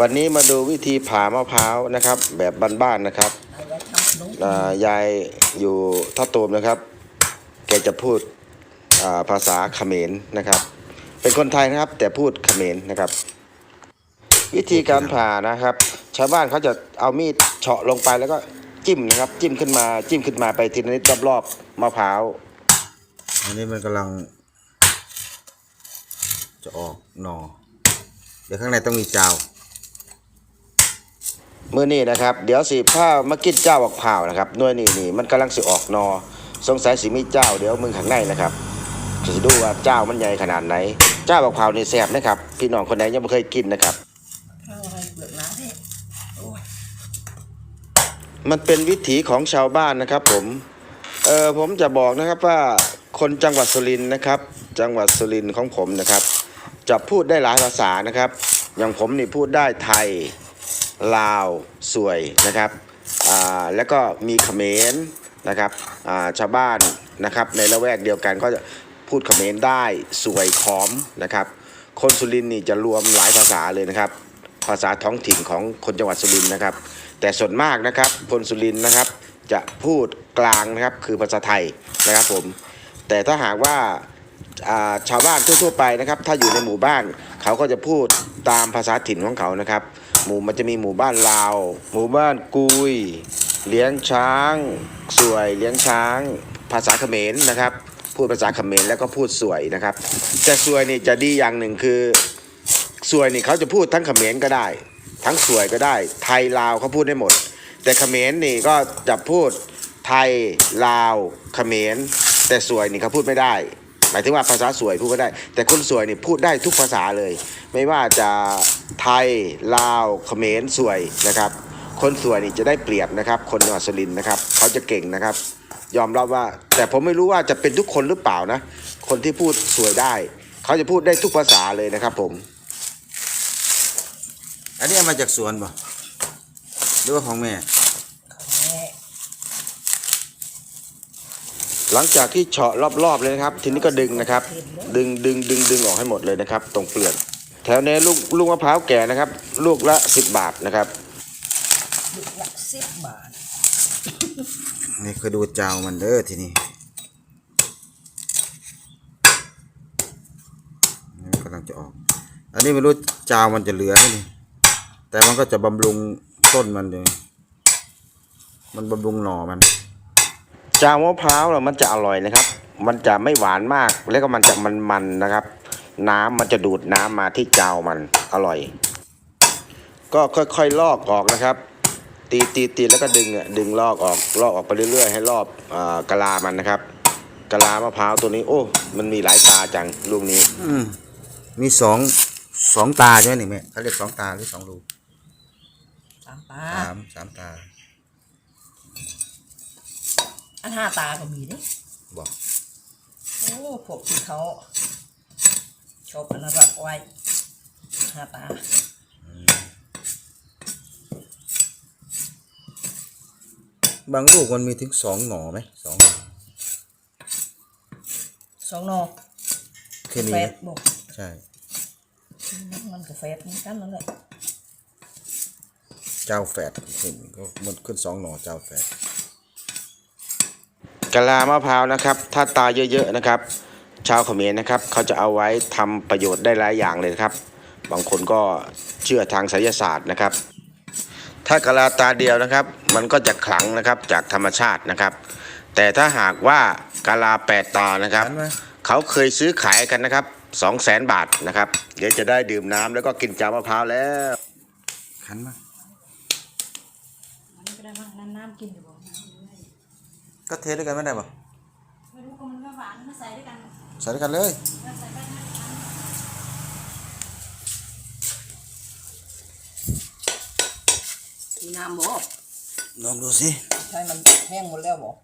วันนี้มาดูวิธีผ่ามะพร้าวนะครับ แบบบ้านๆนะครับยายอยู่ท่าตูมนะครับ แกจะพูดาภาษาเขมรนะครับ เป็นคนไทยนะครับ แต่พูดเขมรนะครับ วิธีการผ่านะครับ ชาวบ้านเขาจะเอามีดเฉาะลงไปแล้วก็จิ้มนะครับ จิ้มขึ้นมาจิ้มขึ้นมาไปทีละนิดรอบๆมะพร้าวอันนี้มันกำลัง จะออกหนอเดี๋ยวข้างในต้องมีจาว มื่อนี้นะครับ เดี๋ยวสิผ้ามากินเจ้าออกเผานะครับน่วยนี่นี่มันกำลังสิออกนอ สงสัยสิมีเจ้าเดี๋ยวมึงข้างในนะครับจะดูว่าเจ้ามันใหญ่ขนาดไหน เจ้าออกเผานี่แซ่บนะครับ พี่น้องคนไหนยังไม่เคยกินนะครับข้าวให้เปลือกน้ำพี่ยมันเป็นวิถีของชาวบ้านนะครับ ผมเออผมจะบอกนะครับว่าคนจังหวัดสุรินทร์นะครับ จังหวัดสุรินทร์ของผมนะครับ จะพูดได้หลายภาษานะครับ อย่างผมนี่พูดได้ไทย ลาวสวยนะครับอ่าแล้วก็มีเขมรนะครับอ่าชาวบ้านนะครับในละแวกเดียวกันก็จะพูดเขมรได้สวยขอมนะครับ คนสุรินนี่จะรวมหลายภาษาเลยนะครับ ภาษาท้องถิ่นของคนจังหวัดสุรินนะครับ แต่ส่วนมากนะครับคนสุรินนะครับจะพูดกลางนะครับคือภาษาไทยนะครับผมแต่ถ้าหากว่าอ่าชาวบ้านทั่วๆไปนะครับ ถ้าอยู่ในหมู่บ้านเขาก็จะพูดตามภาษาถิ่นของเขานะครับ หมู่มันจะมีหมู่บ้านลาว หมู่บ้านกุย เลี้ยงช้าง สวยเลี้ยงช้าง ภาษาเขมรนะครับ พูดภาษาเขมรแล้วก็พูดสวยนะครับ แต่สวยนี่จะดีอย่างหนึ่งคือสวยนี่เขาจะพูดทั้งเขมรก็ได้ ทั้งสวยก็ได้ ไทยลาวเขาพูดได้หมด แต่เขมรนี่ก็จะพูดไทยลาวเขมร แต่สวยนี่เขาพูดไม่ได้หมายถึงว่าภาษาสวยพูดไม่ได้ แต่คนสวยนี่พูดได้ทุกภาษาเลย ไม่ว่าจะ ไทย ลาวเขมรสวยนะครับ คนสวยนี่จะได้เปรียบนะครับ คนจังหวัดสุรินทร์นะครับ เขาจะเก่งนะครับ ยอมรับว่า แต่ผมไม่รู้ว่าจะเป็นทุกคนหรือเปล่านะ คนที่พูดสวยได้ เขาจะพูดได้ทุกภาษาเลยนะครับ ผม อันนี้เอามาจากสวนป่ะหรือว่าของแม่แม่หลังจากที่เฉาะรอบๆเลยนะครับ ทีนี้ก็ดึงนะครับ ดึงดึงดึงดึงออกให้หมดเลยนะครับ ตรงเปลือก แถวนี้ลูกลูกมะพร้าวแก่นะครับ ลูกละ10บาทนะครับ ลูกละสิบบาท นี่คือดูจาวมันเด้อทีนี้นี่กำลังจะออก อันนี้ไม่รู้จาวมันจะเหลือไหมนี่แต่มันก็จะบำรุงต้นมันอยู่มันบำรุงหน่อมันจาวมะพร้าวน่ะมันจะอร่อยนะครับ มันจะไม่หวานมาก แล้วก็มันจะมันๆนะครับ น้ำมันจะดูดน้ำมาที่จาวมันอร่อย ก็ค่อยๆลอกออกนะครับ ตีตีตีแล้วก็ดึงอะดึงลอกออกลอกออกไปเรื่อยๆ ให้รอบอ่ากะลามันนะครับกะลามะพร้าวตัวนี้ โอ้มันมีหลายตาจังลูกนี้อืมมีสองสองตาใช่ไหมนี่แม่เขาเรียกสองตาหรือสองรูสามตาสามสามตา อันห้าตาก็มีนี่บอกโอ้พวกที่เขา ชอบอนุรักษ์ไว้ห้าตาบางลูกมันมีถึงสองหน่อไหมสองสองนอแค่นี้แฟไหมดบอกใช่ มันก็แฟดเหมือนกันนั่นแหละเจ้าแฝดขึ้นก็มันขึ้นสองหน่อเจ้าแฝดกะลามะพร้าวนะครับ ถ้าตาเยอะๆนะครับ ชาวเขมรนะครับเขาจะเอาไว้ทำประโยชน์ได้หลายอย่างเลยนะครับ บางคนก็เชื่อทางไสยศาสตร์นะครับ ถ้ากะลาตาเดียวนะครับ มันก็จะขลังนะครับจากธรรมชาตินะครับ แต่ถ้าหากว่ากะลาแปดตานะครับขันไหมเขาเคยซื้อขายกันนะครับสองแสนบาทนะครับ เดี๋ยวจะได้ดื่มน้ำแล้วก็กินจามะพร้าวแล้วขันมามันก็ได้มั้งน้ำๆกินอยู่บ่ก็เทด้วยกันไม่ได้ปะไม่รู้ก็มันก็หวานมาใส่ด้วยกัน ใส่ด้วยกันเลยแล้วใส่ไปนะมีน้ำบอกลองดูสิใช่มันแห้งหมดแล้วบอก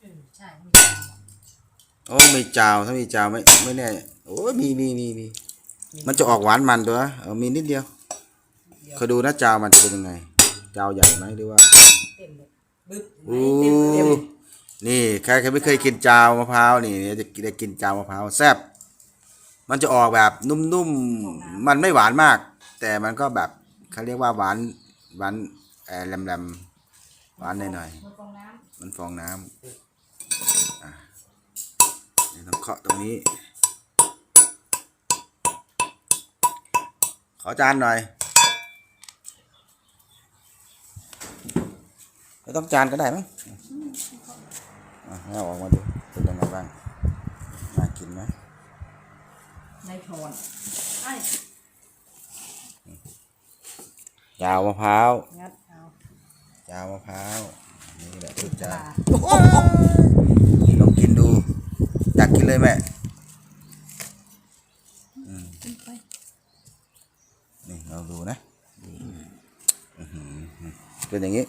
เออใช่มีโอ้มีจาวถ้ามีจาวไม่ไม่แน่โอ้ยมีมีมีมีมันจะออกหวานมันตัวเออมีนิดเดียวคอยดูนะจาวมันจะเป็นยังไงจาวใหญ่ไหมหรือว่าเต็มเลยบึ๊บโอ้เต็มเต็ม นี่ใครเคยไม่เคยกินจาวมะพร้าวนี่จะได้กินจาวมะพร้าวแซ่บมันจะออกแบบนุ่มๆ มันไม่หวานมาก แต่มันก็แบบเขาเรียกว่าหวานหวานแอแหลมๆหวานหน่อยมันฟองน้ๆมันฟองน้ำอะต้องเคาะตรงนี้ ขอจานหน่อยไม่ต้องจานก็ได้มั้ง อะเอาออกมาดูเป็นยังไงบ้าง น่ากินไหมในทอนไอ้ยาวมะพร้าวงัดเอายาวมะพร้าว นี่แหละทุกจาปลานลองกินดูอยากกินเลยแม่อืมนี่เราดูนะอื้อหือเป็นอย่างนี้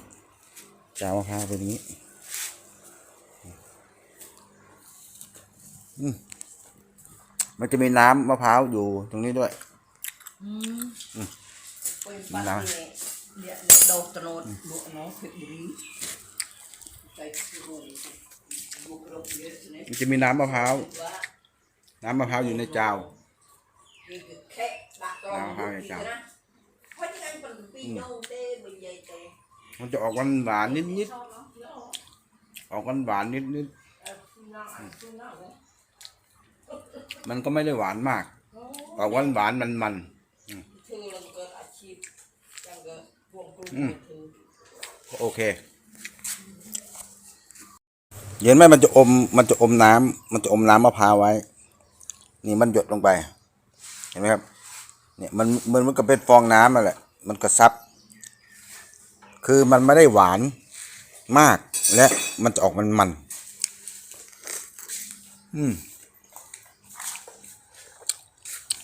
ยาวมะพร้าวเป็นอย่างนี้ มมันจะมีน้ำมะพร้าวอยู่ตรงนี้ด้วยเป็นปลาน้เนี่ยเนี่ยดอกตะโนดบวกน้องเพชรบุรีไปที่โรงบวกรบเยอะเนี่ยมันจะมีน้ำมะพร้าว ว่าน้ำมะพร้าวอยู่ในจาว นี่คือแค่ดักตอนเอาเข้าในจานนะเพราะฉะนั้นเป็นปีโน่เต้เป็นใหญ่เต้มันจะออกหวานหวานนิดนิดๆออกหวานหวานนิดนิดเออคุณน้องอะคุณน้องเลยๆ มันก็ไม่ได้หวานมากออกหวานหวานมันมันอืมโอเค เห็นไหมมันจะอม มันจะอมน้ำมันจะอมน้ำมะพร้าวไว้ นี่มันหยดลงไป เห็นไหมครับ เนี่ยมันมันมันก็เป็นฟองน้ำนั่นแหละ มันก็ซับ คือมันไม่ได้หวานมากและมันจะออกมันมัน อืม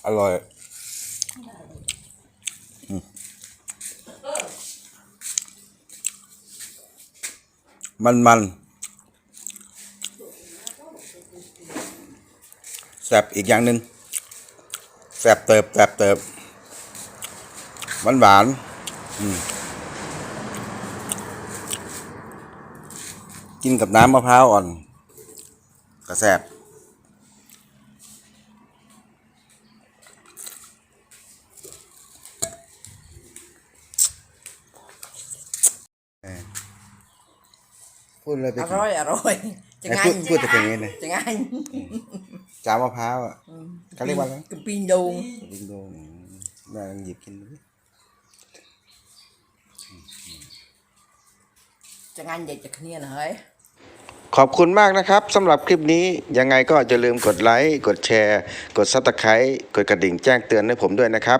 อร่อยมันมันแสบอีกอย่างหนึ่งแสบเติบแสบเติบหวานหวานกินกับน้ำมะพร้าวอ่อนก็แสบ ดเลยไปอถึงร่อย อร่อย จะไอ้ง่ายพูดพูดแต่เพลงนี้เลยจะง่ายจามะพร้าวอะเขาเรียกว่าอะไรกระปีนดงลิงโดงแม่ลองหยิบกินดูจะง่ายใหญ่จะเคลียร์นะเฮ้ยขอบคุณมากนะครับสำหรับคลิปนี้ยังไงก็อย่าลืมกดไลค์ กดแชร์ กดซับสไครต์กดกระดิ่งแจ้งเตือนให้ผมด้วยนะครับ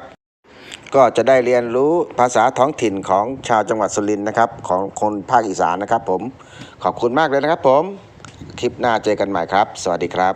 ก็จะได้เรียนรู้ภาษาท้องถิ่นของชาวจังหวัดสุรินทร์นะครับ ของคนภาคอีสานนะครับผมขอบคุณมากเลยนะครับผม คลิปหน้าเจอกันใหม่ครับ สวัสดีครับ